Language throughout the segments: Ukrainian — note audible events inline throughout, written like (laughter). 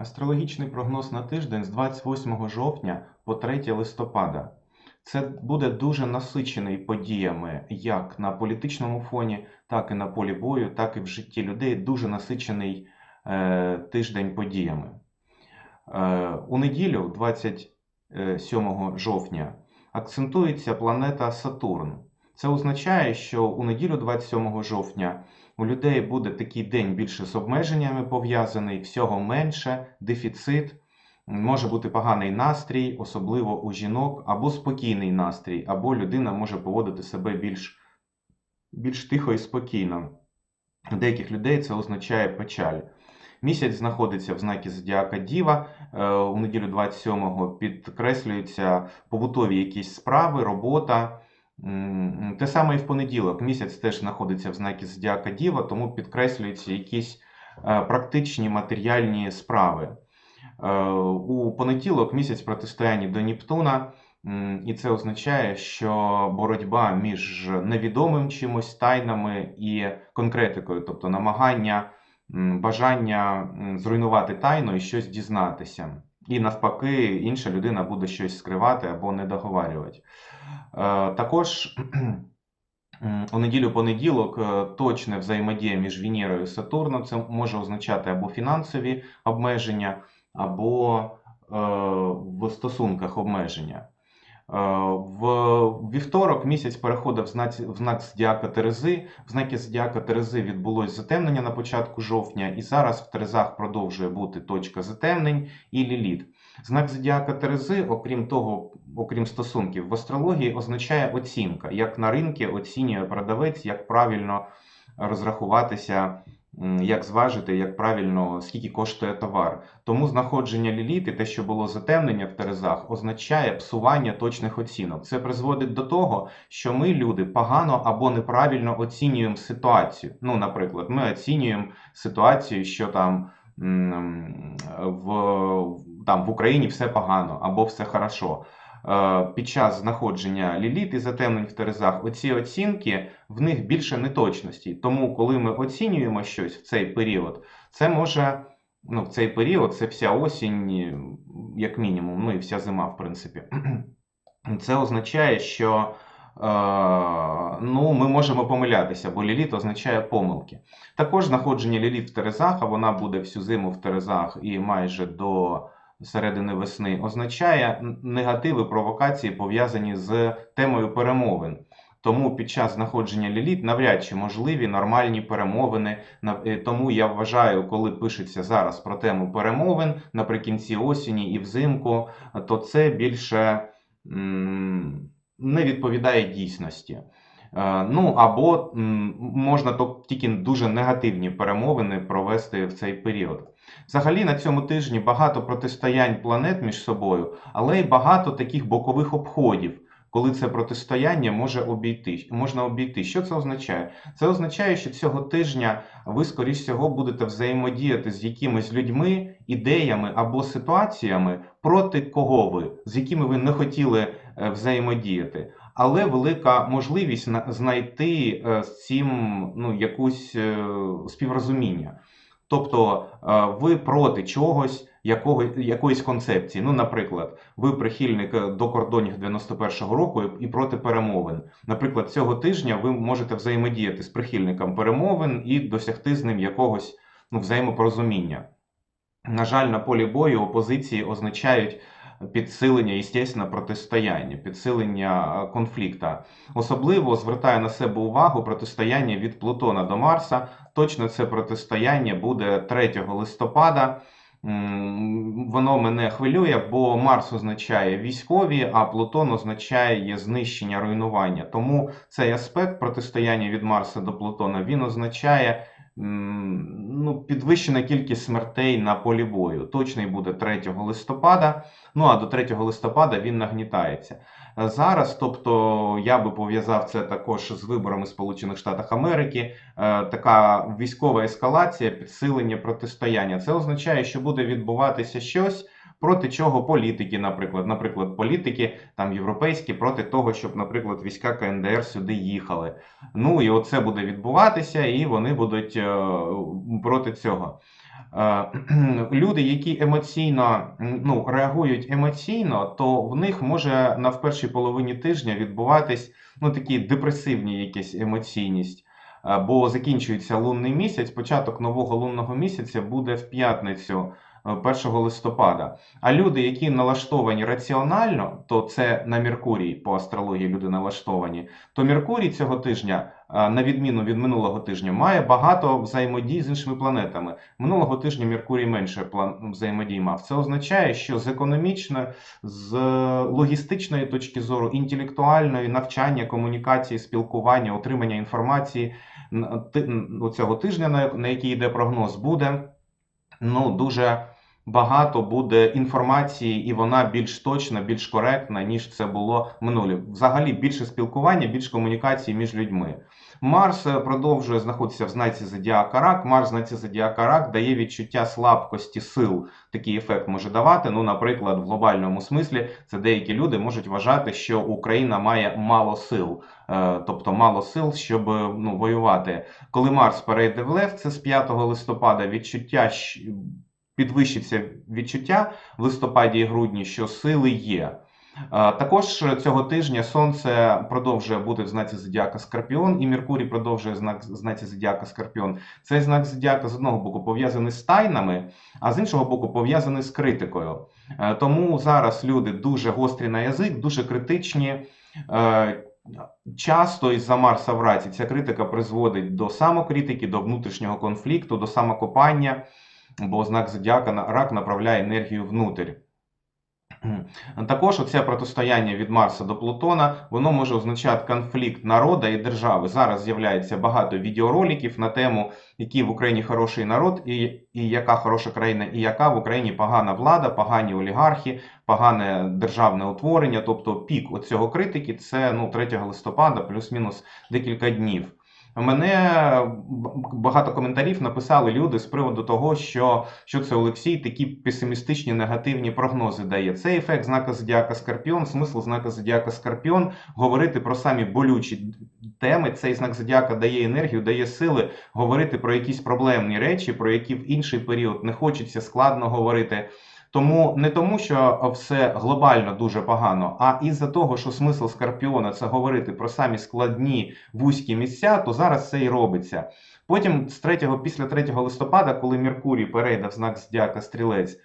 Астрологічний прогноз на тиждень з 28 жовтня по 3 листопада. Це буде дуже насичений подіями як на політичному фоні, так і на полі бою, так і в житті людей. Дуже насичений е, тиждень подіями. Е, у неділю, 27 жовтня, акцентується планета Сатурн. Це означає, що у неділю 27 жовтня у людей буде такий день більше з обмеженнями пов'язаний, всього менше, дефіцит, може бути поганий настрій, особливо у жінок, або спокійний настрій, або людина може поводити себе більш, більш тихо і спокійно. У деяких людей це означає печаль. Місяць знаходиться в знакі Зодіака Діва. Е, У неділю 27-го підкреслюються побутові якісь справи, робота. Те саме і в понеділок. Місяць теж знаходиться в знакі Зодіака Діва, тому підкреслюються якісь е, практичні матеріальні справи. Е, У понеділок місяць протистояння до Нептуна, і це означає, що боротьба між невідомим чимось тайнами і конкретикою, тобто намагання, бажання зруйнувати тайну і щось дізнатися. І навпаки, інша людина буде щось скривати або не договарювати. Е, Також (clears throat) у неділю-понеділок точне точна взаємодія між Венерою і Сатурном. Це може означати або фінансові обмеження, або е, в стосунках обмеження. В вівторок місяць переходив в знак, Зодіака Терези. В знакі Зодіака Терези відбулось затемнення на початку жовтня, і зараз в Терезах продовжує бути точка затемнень і ліліт. Знак Зодіака Терези, окрім того, окрім стосунків, в астрології означає оцінка. Як на ринку оцінює продавець, як правильно розрахуватися, як зважити, як правильно, скільки коштує товар. Тому знаходження ліліт і те, що було затемнення в Терезах, означає псування точних оцінок. Це призводить до того, що ми, люди, погано або неправильно оцінюємо ситуацію. Ну, наприклад, ми оцінюємо ситуацію, що там в, там, в Україні все погано або все хорошо. Е, Під час знаходження ліліт і затемнень в Терезах, оці оцінки в них більше неточності. Тому, коли ми оцінюємо щось в цей період, це може ну, в цей період, це вся осінь, як мінімум, ну і вся зима, в принципі. (clears throat) Це означає, що е, ну, ми можемо помилятися, бо ліліт означає помилки. Також знаходження ліліт в Терезах, а вона буде всю зиму в Терезах і майже до середини весни, означає негативи, провокації, пов'язані з темою перемовин. Тому під час знаходження ліліт навряд чи можливі нормальні перемовини. Е, Тому я вважаю, коли пишеться зараз про тему перемовин наприкінці осені і взимку, то це більше не відповідає дійсності. Е, Ну або можна тільки дуже негативні перемовини провести в цей період. Взагалі на цьому тижні багато протистоянь планет між собою, але й багато таких бокових обходів, коли це протистояння може обійти, можна обійти. Що це означає? Це означає, що цього тижня ви, скоріш всього, будете взаємодіяти з якимись людьми, ідеями або ситуаціями, проти кого ви, з якими ви не хотіли е, взаємодіяти. Але велика можливість на- знайти е, з цим ну, якусь е, співрозуміння. Тобто е, ви проти чогось, якого, якоїсь концепції. Ну, наприклад, ви прихильник е, до кордонів 91-го року і проти перемовин. Наприклад, цього тижня ви можете взаємодіяти з прихильником перемовин і досягти з ним якогось ну, взаємопорозуміння. На жаль, на полі бою опозиції означають підсилення, естественно, протистояння, підсилення е, конфлікта. Особливо звертаю на себе увагу протистояння від Плутона до Марса. Точно це протистояння буде 3 листопада. Воно мене хвилює, бо Марс означає військові, а Плутон означає знищення, руйнування. Тому цей аспект протистояння від Марса до Плутона він означає ну, підвищена кількість смертей на полі бою. Точний буде 3 листопада. Ну а до 3 листопада він нагнітається. Е, Зараз, тобто, я би пов'язав це також з виборами Сполучених Штатів Америки. Е, Така військова ескалація, підсилення протистояння. Це означає, що буде відбуватися щось. Проти чого політики, наприклад, наприклад, політики там європейські проти того, щоб, наприклад, війська КНДР сюди їхали. Ну і оце буде відбуватися, і вони будуть е, проти цього. Е, (clears throat) люди, які емоційно ну, реагують емоційно, то в них може на в першій половині тижня відбуватись ну, такі депресивні якісь емоційність. Е, Бо закінчується лунний місяць, початок нового лунного місяця буде в п'ятницю 1 листопада. А люди, які налаштовані раціонально, то це на Меркурій по астрології люди налаштовані, то Меркурій цього тижня, е, на відміну від минулого тижня, має багато взаємодій з іншими планетами. Минулого тижня Меркурій менше взаємодій мав. Це означає, що з економічної, з логістичної точки зору, інтелектуальної навчання, комунікації, спілкування, отримання інформації цього тижня, на який йде прогноз, буде ну, дуже багато буде інформації, і вона більш точна, більш коректна, ніж це було минулі. Взагалі більше спілкування, більш комунікації між людьми. Марс е, продовжує знаходитися в знаці Зодіака Рак. Марс в знаці Зодіака Рак дає відчуття слабкості сил. Такий ефект може давати. Ну, наприклад, в глобальному смислі це деякі люди можуть вважати, що Україна має мало сил, е, тобто мало сил, щоб е, ну, воювати. Коли Марс перейде в Лев, це з 5 листопада відчуття підвищиться відчуття в листопаді і грудні, що сили є. Е, Також цього тижня Сонце продовжує бути в знаці Зодіака Скорпіон, і Меркурій продовжує знак знаці Зодіака Скорпіон. Цей знак Зодіака з одного боку пов'язаний з тайнами, а з іншого боку пов'язаний з критикою. Е, Тому зараз люди дуже гострі на язик, дуже критичні. Е, Часто із-за Марса в раці ця критика призводить до самокритики, до внутрішнього конфлікту, до самокопання, бо знак зодіака рак направляє енергію внутрь. Також оце протистояння від Марса до Плутона, воно може означати конфлікт народа і держави. Зараз з'являється багато відеороликів на тему, який в Україні хороший народ, і, і яка хороша країна, і яка в Україні погана влада, погані олігархи, погане державне утворення. Тобто пік оцього критики це ну, 3 листопада, плюс-мінус декілька днів. Мене багато коментарів написали люди з приводу того, що, що це Олексій такі песимістичні негативні прогнози дає. Це ефект знака Зодіака Скорпіон, смисл знака Зодіака Скорпіон говорити про самі болючі теми. Цей знак Зодіака дає енергію, дає сили говорити про якісь проблемні речі, про які в інший період не хочеться складно говорити. Тому не тому, що все глобально дуже погано, а із-за того, що смисл Скорпіона це говорити про самі складні вузькі місця, то зараз це і робиться. Потім з 3, після 3 листопада, коли Меркурій перейде в знак Зодіака Стрілець,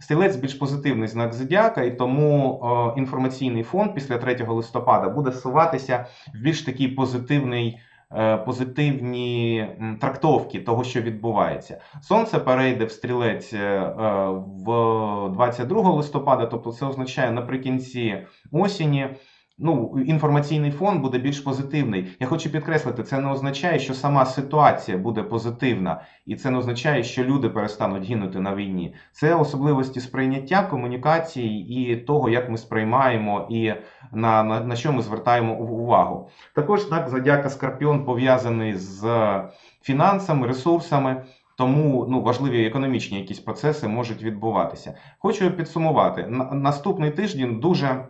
Стрілець більш позитивний знак Зодіака, і тому е, інформаційний фон після 3 листопада буде суватися в більш такий позитивний. Е, Позитивні трактовки того, що відбувається. Сонце перейде в стрілець е, е, в 22 листопада, тобто це означає наприкінці осені. Ну, інформаційний фон буде більш позитивний. Я хочу підкреслити, це не означає, що сама ситуація буде позитивна, і це не означає, що люди перестануть гинути на війні. Це особливості сприйняття комунікації і того, як ми сприймаємо і на, на, на що ми звертаємо увагу. Також знак Зодіака Скорпіон пов'язаний з фінансами, ресурсами. Тому ну, важливі економічні якісь процеси можуть відбуватися. Хочу підсумувати. На- Наступний тиждень дуже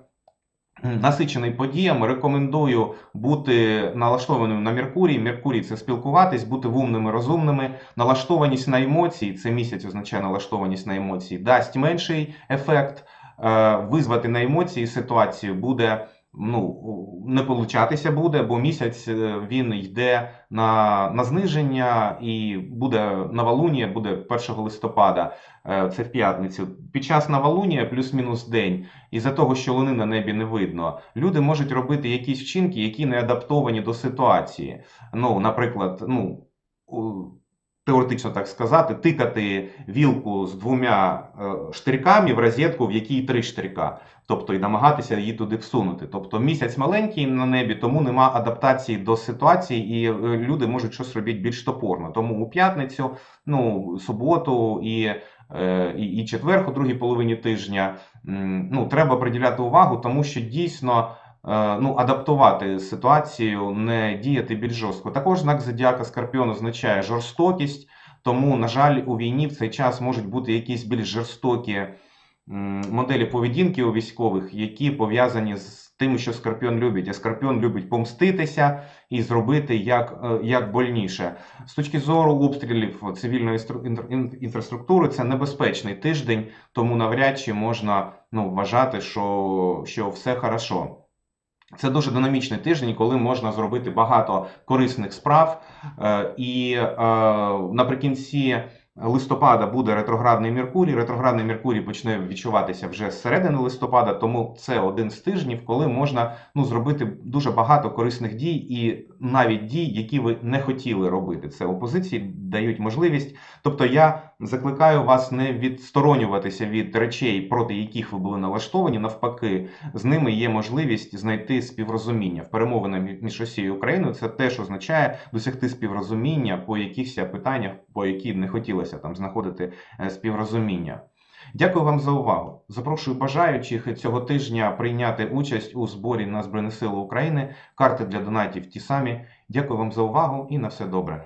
насичений подіями. Рекомендую бути налаштованим на Меркурій. Меркурій це спілкуватись, бути вумними, розумними. Налаштованість на емоції, це місяць означає налаштованість на емоції, дасть менший ефект. Е, Визвати на емоції ситуацію буде. Ну, не получатися буде, бо місяць е, він йде на, на зниження і буде новолунія, буде 1 листопада, е, це в п'ятницю. Під час новолунія плюс-мінус день, із-за того, що луни на небі не видно, люди можуть робити якісь вчинки, які не адаптовані до ситуації. Ну, наприклад, ну. Теоретично так сказати, тикати вілку з двома е, штирками в розетку, в якій три штирка, тобто і намагатися її туди всунути. Тобто місяць маленький на небі, тому нема адаптації до ситуації, і е, люди можуть щось робити більш топорно. Тому у п'ятницю, ну суботу і, е, і, і четвер, у другій половині тижня, ну треба приділяти увагу, тому що дійсно. Е, Ну, адаптувати ситуацію, не діяти більш жорстко. Також знак зодіака Скорпіон означає жорстокість, тому, на жаль, у війні в цей час можуть бути якісь більш жорстокі моделі поведінки у військових, які пов'язані з тим, що Скорпіон любить. А Скорпіон любить помститися і зробити як, е, як больніше. З точки зору обстрілів цивільної інфраструктури, це небезпечний тиждень, тому навряд чи можна ну, вважати, що, що все хорошо. Це дуже динамічний тиждень, коли можна зробити багато корисних справ. Е, І е, наприкінці листопада буде ретроградний Меркурій. Ретроградний Меркурій почне відчуватися вже з середини листопада, тому це один з тижнів, коли можна ну, зробити дуже багато корисних дій і навіть дій, які ви не хотіли робити. Це опозиції дають можливість. Тобто я закликаю вас не відсторонюватися від речей, проти яких ви були налаштовані. Навпаки, з ними є можливість знайти співрозуміння в перемовинах між Росією і Україною. Це теж означає досягти співрозуміння по якихось питаннях, по які не хотілося там знаходити е, співрозуміння. Дякую вам за увагу. Запрошую бажаючих цього тижня прийняти участь у зборі на Збройні Сили України. Карти для донатів ті самі. Дякую вам за увагу і на все добре.